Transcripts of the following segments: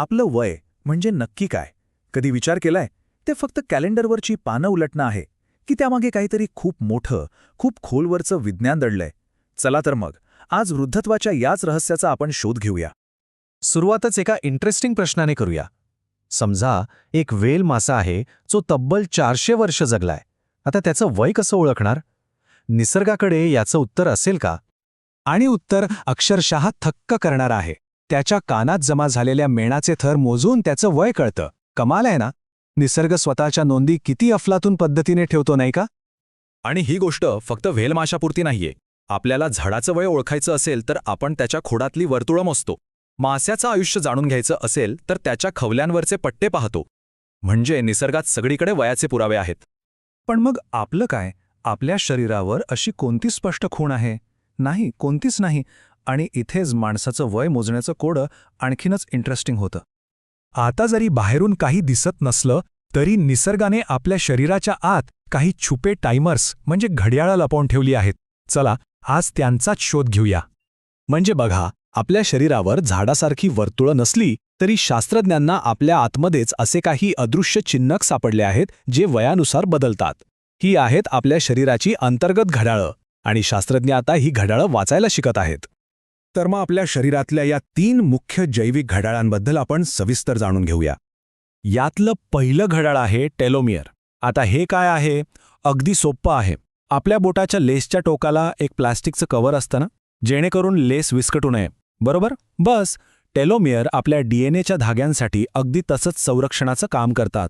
आपलं वय म्हणजे नक्की काय? कधी विचार केलाय? ते फक्त कॅलेंडरवरची पानं उलटणं आहे. की त्यामागे काहीतरी खूप मोठं खूप खोलवरचं विज्ञान दडलंय. चला तर मग आज वृद्धत्वाच्या याच रहस्याचा आपण शोध घेऊया. सुरुवातच एका इंटरेस्टिंग प्रश्नाने करूया. समजा एक वेल मासा आहे जो तब्बल चारशे वर्ष जगलाय. आता त्याचं वय कसं ओळखणार? निसर्गाकडे याचं उत्तर असेल का? आणि उत्तर अक्षरशः थक्क करणार आहे. त्याच्या कानात जमा झालेल्या मेणाचे थर मोजून त्याचं वय कळतं. कमाल आहे ना? निसर्ग स्वतःच्या नोंदी किती अफलातून पद्धतीने ठेवतो नाही का? आणि ही गोष्ट फक्त व्हेलमाशापुरती नाहीये. आपल्याला झाडाचं वय ओळखायचं असेल तर आपण त्याच्या खोडातली वर्तुळं मोजतो. मास्याचं आयुष्य जाणून घ्यायचं असेल तर त्याच्या खवल्यांवरचे पट्टे पाहतो. म्हणजे निसर्गात सगळीकडे वयाचे पुरावे आहेत. पण मग आपलं काय? आपल्या शरीरावर अशी कोणती स्पष्ट खूण आहे? नाही कोणतीच नाही. आणि इथेच माणसाचं वय मोजण्याचं कोडं आणखीनच इंटरेस्टिंग होतं. आता जरी बाहेरून काही दिसत नसलं तरी निसर्गाने आपल्या शरीराच्या आत काही छुपे टायमर्स म्हणजे घड्याळं लपवून ठेवली आहेत. चला आज त्यांचाच शोध घेऊया. म्हणजे बघा आपल्या शरीरावर झाडासारखी वर्तुळं नसली तरी शास्त्रज्ञांना आपल्या आतमध्येच असे काही अदृश्य चिन्हक सापडले आहेत जे वयानुसार बदलतात. ही आहेत आपल्या शरीराची अंतर्गत घड्याळं आणि शास्त्रज्ञ आता ही घड्याळं वाचायला शिकत आहेत. तर मग आपल्या शरीरातल्या या तीन मुख्य जैविक घड्याळांबद्दल आपण सविस्तर जाणून घेऊया. यातलं पहिलं घड्याळ आहे टेलोमियर आता हे काय आहे? अगदी सोप्पं आहे. आपल्या बोटाच्या लेसच्या टोकाला एक प्लास्टिकचं कवर असतं ना? जेणेकरून लेस विस्कटू नये. बरोबर? बस. टेलोमियर आपल्या डीएनएच्या धाग्यांसाठी अगदी तसंच संरक्षणाचं काम करतात.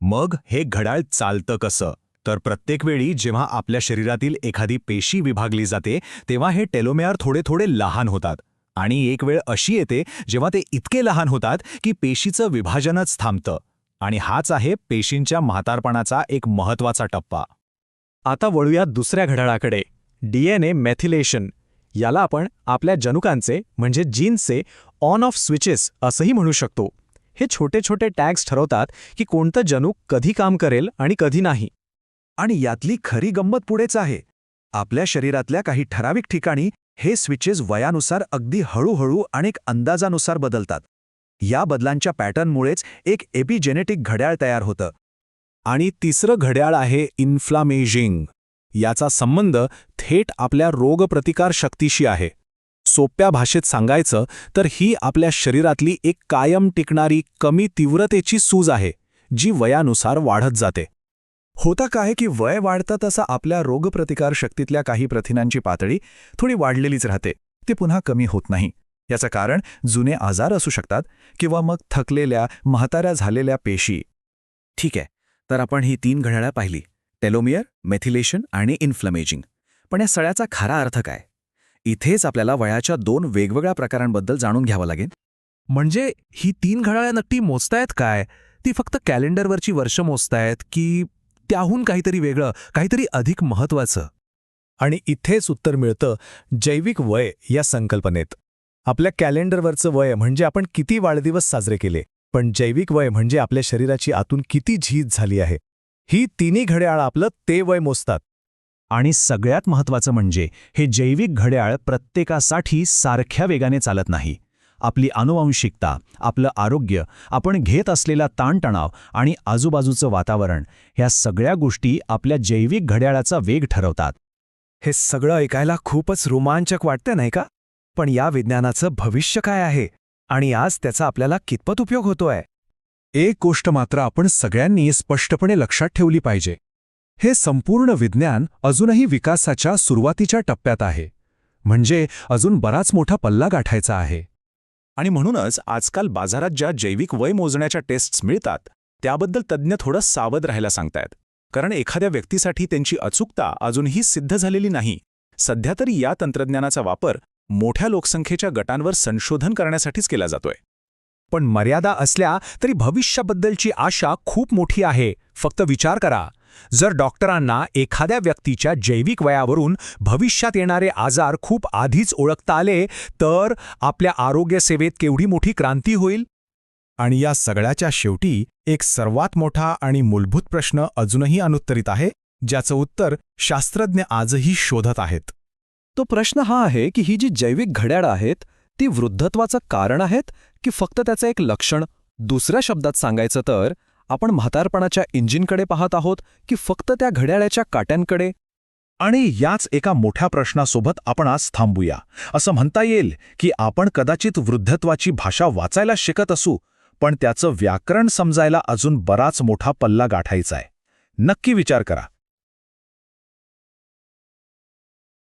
मग हे घड्याळ चालतं कसं? तर प्रत्येक वेळी जेव्हा आपल्या शरीरातील एखादी पेशी विभागली जाते तेव्हा हे टेलोमेअर थोडे थोडे लहान होतात. आणि एक वेळ अशी येते जेव्हा ते इतके लहान होतात की पेशीचं विभाजनच थांबतं. आणि हाच आहे पेशींच्या म्हातारपणाचा एक महत्त्वाचा टप्पा. आता वळूया दुसऱ्या घड्याळाकडे. डीएनए मेथिलेशन याला आपण आपल्या जनुकांचे म्हणजे जीन्सचे ऑन ऑफ स्विचेस असंही म्हणू शकतो. हे छोटे छोटे टॅग्स ठरवतात की कोणतं जनुक कधी काम करेल आणि कधी नाही. आणि यातली खरी गंमत पुढेच आहे. आपल्या शरीरातल्या काही ठराविक ठिकाणी हे स्विचेस वयानुसार अगदी हळूहळू आणि एक अंदाजानुसार बदलतात. या बदलांच्या पॅटर्नमुळेच एक एपिजेनेटिक घड्याळ तयार होतं. आणि तिसरं घड्याळ आहे इन्फ्लामेजिंग याचा संबंध थेट आपल्या रोगप्रतिकार शक्तीशी आहे. सोप्या भाषेत सांगायचं तर ही आपल्या शरीरातली एक कायम टिकणारी कमी तीव्रतेची सूज आहे जी वयानुसार वाढत जाते. होता काय की वय वाढतं तसं आपल्या रोगप्रतिकार शक्तीतल्या काही प्रथिनांची पातळी थोडी वाढलेलीच राहते. ते पुन्हा कमी होत नाही. याचं कारण जुने आजार असू शकतात किंवा मग थकलेल्या म्हाताऱ्या झालेल्या पेशी. ठीक आहे. तर आपण ही तीन घड्याळं पाहिली. टेलोमियर मेथिलेशन आणि इन्फ्लमेजिंग. पण या सळ्याचा खरा अर्थ काय? इथेच आपल्याला वयाच्या दोन वेगवेगळ्या प्रकारांबद्दल जाणून घ्यावं लागेल. म्हणजे ही तीन घड्याळ्या नक्की मोजतायत काय? ती फक्त कॅलेंडरवरची वर्ष मोजतायत की त्याहून काहीतरी वेगळं काहीतरी अधिक महत्वाचं आणि इथेच उत्तर मिळतं जैविक वय या संकल्पनेत. आपल्या कॅलेंडरवरचं वय म्हणजे आपण किती वाढदिवस साजरे केले पण जैविक वय म्हणजे आपल्या शरीराची आतून किती झीज झाली आहे. ही तिन्ही घड्याळ आपलं ते वय मोजतात. आणि सगळ्यात महत्त्वाचं म्हणजे हे जैविक घड्याळ प्रत्येकासाठी सारख्या वेगाने चालत नाही. आपली आनुवंशिकता आपलं आरोग्य आपण घेत असलेला ताणतणाव आणि आजूबाजूचं वातावरण ह्या सगळ्या गोष्टी आपल्या जैविक घड्याळाचा वेग ठरवतात. हे सगळं ऐकायला खूपच रोमांचक वाटतं नाही का? पण या विज्ञानाचं भविष्य काय आहे? आणि आज त्याचा आपल्याला कितपत उपयोग होतोय? एक गोष्ट मात्र आपण सगळ्यांनी स्पष्टपणे लक्षात ठेवली पाहिजे. हे संपूर्ण विज्ञान अजूनही विकासाच्या सुरुवातीच्या टप्प्यात आहे. म्हणजे अजून बराच मोठा पल्ला गाठायचा आहे. आणि म्हणूनच आजकाल बाजारात ज्या जैविक वय मोजण्याच्या टेस्ट्स मिळतात त्याबद्दल तज्ज्ञ थोडं सावध राहायला सांगतायत. कारण एखाद्या व्यक्तीसाठी त्यांची अचूकता अजूनही सिद्ध झालेली नाही. सध्या तरी या तंत्रज्ञानाचा वापर मोठ्या लोकसंख्येच्या गटांवर संशोधन करण्यासाठीच केला जातोय. पण मर्यादा असल्या तरी भविष्याबद्दलची आशा खूप मोठी आहे. फक्त विचार करा. जर डॉक्टरांना एखाद्या व्यक्तीच्या जैविक वयावरून भविष्यात येणारे आजार खूप आधीच ओळखता आले तर आपल्या आरोग्यसेवेत केवढी मोठी क्रांती होईल? आणि या सगळ्याच्या शेवटी एक सर्वात मोठा आणि मूलभूत प्रश्न अजूनही अनुत्तरित आहे ज्याचं उत्तर शास्त्रज्ञ आजही शोधत आहेत. तो प्रश्न हा आहे की ही जी जैविक घड्याळं आहेत ती वृद्धत्वाचं कारण आहेत की फक्त त्याचं एक लक्षण? दुसऱ्या शब्दात सांगायचं तर आपण म्हातारपणाच्या इंजिनकडे पाहत आहोत की फक्त त्या घड्याळ्याच्या काट्यांकडे? आणि याच एका मोठ्या प्रश्नासोबत आपण आज थांबूया. असं म्हणता येईल की आपण कदाचित वृद्धत्वाची भाषा वाचायला शिकत असू पण त्याचं व्याकरण समजायला अजून बराच मोठा पल्ला गाठायचा आहे नक्की विचार करा.